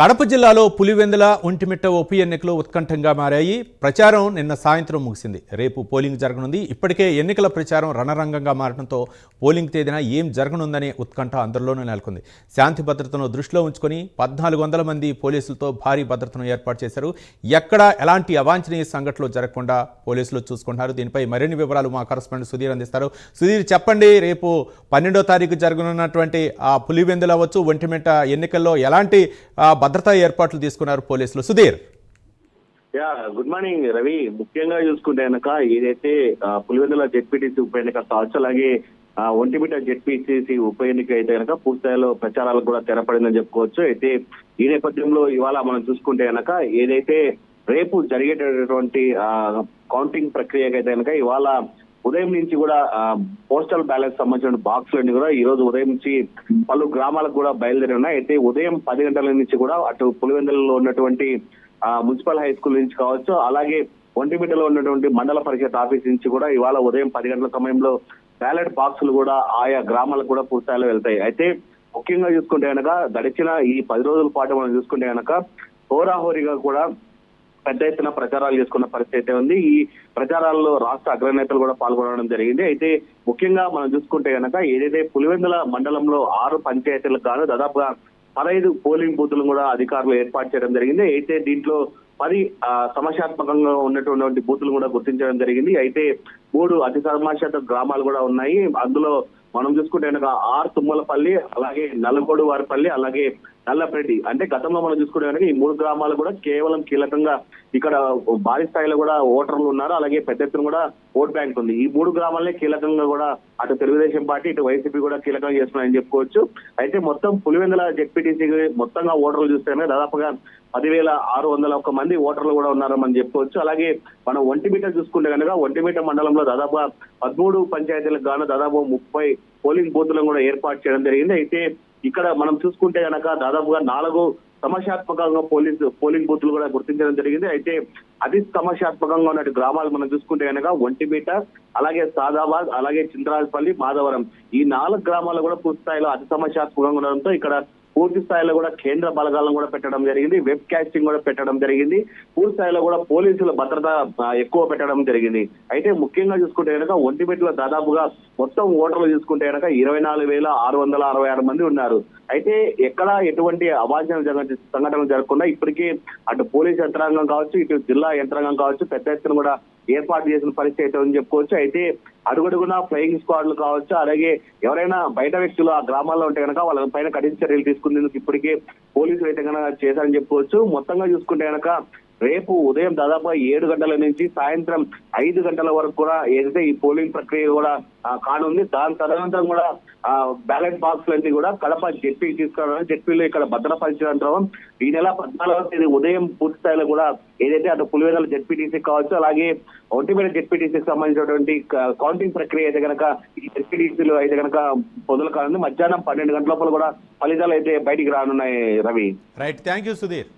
కడప జిల్లాలో పులివెందుల ఒంటిమిట్ట ఉప ఎన్నికలు ఉత్కంఠంగా మారాయి. ప్రచారం నిన్న సాయంత్రం ముగిసింది. రేపు పోలింగ్ జరగనుంది. ఇప్పటికే ఎన్నికల ప్రచారం రణరంగంగా మారడంతో పోలింగ్ తేదీన ఏం జరగనుందనే ఉత్కంఠ అందరిలోనూ నెలకొంది. శాంతి భద్రతను దృష్టిలో ఉంచుకొని పద్నాలుగు వందల మంది పోలీసులతో భారీ భద్రతను ఏర్పాటు చేశారు. ఎక్కడ ఎలాంటి అవాంఛనీయ సంఘటనలు జరగకుండా పోలీసులు చూసుకుంటున్నారు. దీనిపై మరిన్ని వివరాలు మా కరస్పాండెంట్ సుధీర్ అందిస్తారు. సుధీర్ చెప్పండి రేపు పన్నెండో తారీఖు జరగనున్నటువంటి ఆ పులివెందులు అవ్వచ్చు. ఒంటిమిట్ట ఎన్నికల్లో ఎలాంటి భద్రతా ఏర్పాట్లు తీసుకున్నారు పోలీసులు. Sudheer. Yeah good morning Ravi. ముఖ్యంగా చూసుకుంటే కనుక ఏదైతే పులివెందుల జెడ్పీటీసీ ఉప ఎన్నిక కావచ్చు అలాగే ఒంటిమిట జెడ్పీటీసీ ఉప ఎన్నిక అయితే కనుక పూర్తిస్థాయిలో ప్రచారాలకు కూడా తెరపడిందని చెప్పుకోవచ్చు. అయితే ఈ నేపథ్యంలో ఇవాళ మనం చూసుకుంటే కనుక ఏదైతే రేపు జరిగేటటువంటి కౌంటింగ్ ప్రక్రియకైతే కనుక ఇవాళ ఉదయం నుంచి కూడా పోస్టల్ బ్యాలెట్ సంబంధించిన బాక్సులన్నీ కూడా ఈ రోజు ఉదయం నుంచి పలు గ్రామాలకు కూడా బయలుదేరి ఉన్నాయి అయితే ఉదయం పది గంటల నుంచి కూడా అటు పులివెందులలో ఉన్నటువంటి మున్సిపల్ హై స్కూల్ నుంచి కావచ్చు అలాగే ఒంటిమిట్టలో ఉన్నటువంటి మండల పరిషత్ ఆఫీస్ నుంచి కూడా ఇవాళ ఉదయం పది గంటల సమయంలో బ్యాలెట్ బాక్సులు కూడా ఆయా గ్రామాలకు కూడా పూర్తిస్థాయిలో వెళ్తాయి. అయితే ముఖ్యంగా చూసుకుంటే కనుక గడిచిన ఈ పది రోజుల పాటు మనం చూసుకుంటే కనుక హోరాహోరీగా కూడా పెద్ద ఎత్తున ప్రచారాలు చేసుకున్న పరిస్థితి అయితే ఉంది. ఈ ప్రచారాల్లో రాష్ట్ర అగ్రనేతలు కూడా పాల్గొనడం జరిగింది. అయితే ముఖ్యంగా మనం చూసుకుంటే కనుక ఏదైతే పులివెందుల మండలంలో ఆరు పంచాయతీలకు గాను దాదాపుగా పదహైదు పోలింగ్ బూతులు కూడా అధికారులు ఏర్పాటు చేయడం జరిగింది. అయితే దీంట్లో పది సమస్యాత్మకంగా ఉన్నటువంటి బూతులు కూడా గుర్తించడం జరిగింది. అయితే మూడు అతి సమస్యాత్మక గ్రామాలు కూడా ఉన్నాయి. అందులో మనం చూసుకుంటే కనుక ఆర్ తుమ్మలపల్లి అలాగే నల్లగొడు వారిపల్లి అలాగే నల్లపరెడ్డి అంటే గతంలో మనం చూసుకుంటే కనుక ఈ మూడు గ్రామాలు కూడా కేవలం కీలకంగా ఇక్కడ భారీ స్థాయిలో కూడా ఓటర్లు ఉన్నారు. అలాగే పెద్ద ఎత్తున కూడా ఓట్ బ్యాంక్ ఉంది. ఈ మూడు గ్రామాలనే కీలకంగా కూడా అటు తెలుగుదేశం పార్టీ ఇటు వైసీపీ కూడా కీలకంగా చేస్తున్నాయని చెప్పుకోవచ్చు. అయితే మొత్తం పులివెందుల జెడ్పీటీసీ మొత్తంగా ఓటర్లు చూస్తే దాదాపుగా పదివేల ఆరు వందల ఒక్క మంది ఓటర్లు కూడా ఉన్నారని మనం చెప్పుకోవచ్చు. అలాగే మనం ఒంటిమిట చూసుకుంటే కనుక ఒంటిమిట మండలంలో దాదాపుగా పదమూడు పంచాయతీలకు గాను దాదాపు ముప్పై పోలింగ్ బూత్లను కూడా ఏర్పాటు చేయడం జరిగింది. అయితే ఇక్కడ మనం చూసుకుంటే కనుక దాదాపుగా నాలుగు సమస్యాత్మకంగా పోలింగ్ పోలింగ్ బూత్లు కూడా గుర్తించడం జరిగింది. అయితే అతి సమస్యాత్మకంగా ఉన్న గ్రామాలు మనం చూసుకుంటే కనుక ఒంటిమీట అలాగే సాదాబాద్ అలాగే చింతరాజపల్లి మాధవరం. ఈ నాలుగు గ్రామాలు కూడా పూర్తి స్థాయిలో అతి సమస్యాత్మకంగా ఉండడంతో ఇక్కడ పూర్తి స్థాయిలో కూడా కేంద్ర బలగాలను కూడా పెట్టడం జరిగింది వెబ్ కాస్టింగ్ కూడా పెట్టడం జరిగింది పూర్తి స్థాయిలో కూడా పోలీసుల భద్రత ఎక్కువ పెట్టడం జరిగింది. అయితే ముఖ్యంగా చూసుకుంటే కనుక ఒంటిమిట్లో దాదాపుగా మొత్తం ఓటర్లు చూసుకుంటే కనుక ఇరవై నాలుగు వేల ఆరు వందల అరవై ఆరు మంది ఉన్నారు. అయితే ఎక్కడ ఎటువంటి అవాంఛన సంఘటనలు జరగకుండా ఇప్పటికీ అటు పోలీస్ యంత్రాంగం కావచ్చు ఇటు జిల్లా యంత్రాంగం కావచ్చు పెద్ద ఎత్తున కూడా ఏర్పాటు చేసిన పరిస్థితి అయితే ఉందని చెప్పుకోవచ్చు. అయితే అడుగడుగున ఫ్లయింగ్ స్క్వాడ్లు కావచ్చు అలాగే ఎవరైనా బయట వ్యక్తులు ఆ గ్రామాల్లో ఉంటే కనుక వాళ్ళ పైన కఠిన చర్యలు తీసుకునేందుకు ఇప్పటికే పోలీసులు అయితే కనుక చేశారని చెప్పుకోవచ్చు. మొత్తంగా చూసుకుంటే కనుక రేపు ఉదయం దాదాపు ఏడు గంటల నుంచి సాయంత్రం ఐదు గంటల వరకు కూడా ఏదైతే ఈ పోలింగ్ ప్రక్రియ కూడా కానుంది దాని తదనంతరం కూడా ఆ బ్యాలెట్ బాక్స్ అన్ని కూడా కడప జెడ్పీ తీసుకురావడం జెడ్పీలో ఇక్కడ భద్రపరిచడం ఈ నెల పద్నాలుగవ తేదీ ఉదయం పూర్తి స్థాయిలో కూడా ఏదైతే అటు పులివెందుల జెడ్పీటీసీ కావచ్చు అలాగే ఒంటిమీద జెడ్పీటీసీకి సంబంధించినటువంటి కౌంటింగ్ ప్రక్రియ అయితే కనుక ఈ జెడ్పీటీసీలు అయితే కనుక పొదలు కానుంది. మధ్యాహ్నం పన్నెండు గంటల లోపల కూడా ఫలితాలు అయితే బయటికి రానున్నాయి Ravi. Right. Thank you Sudheer.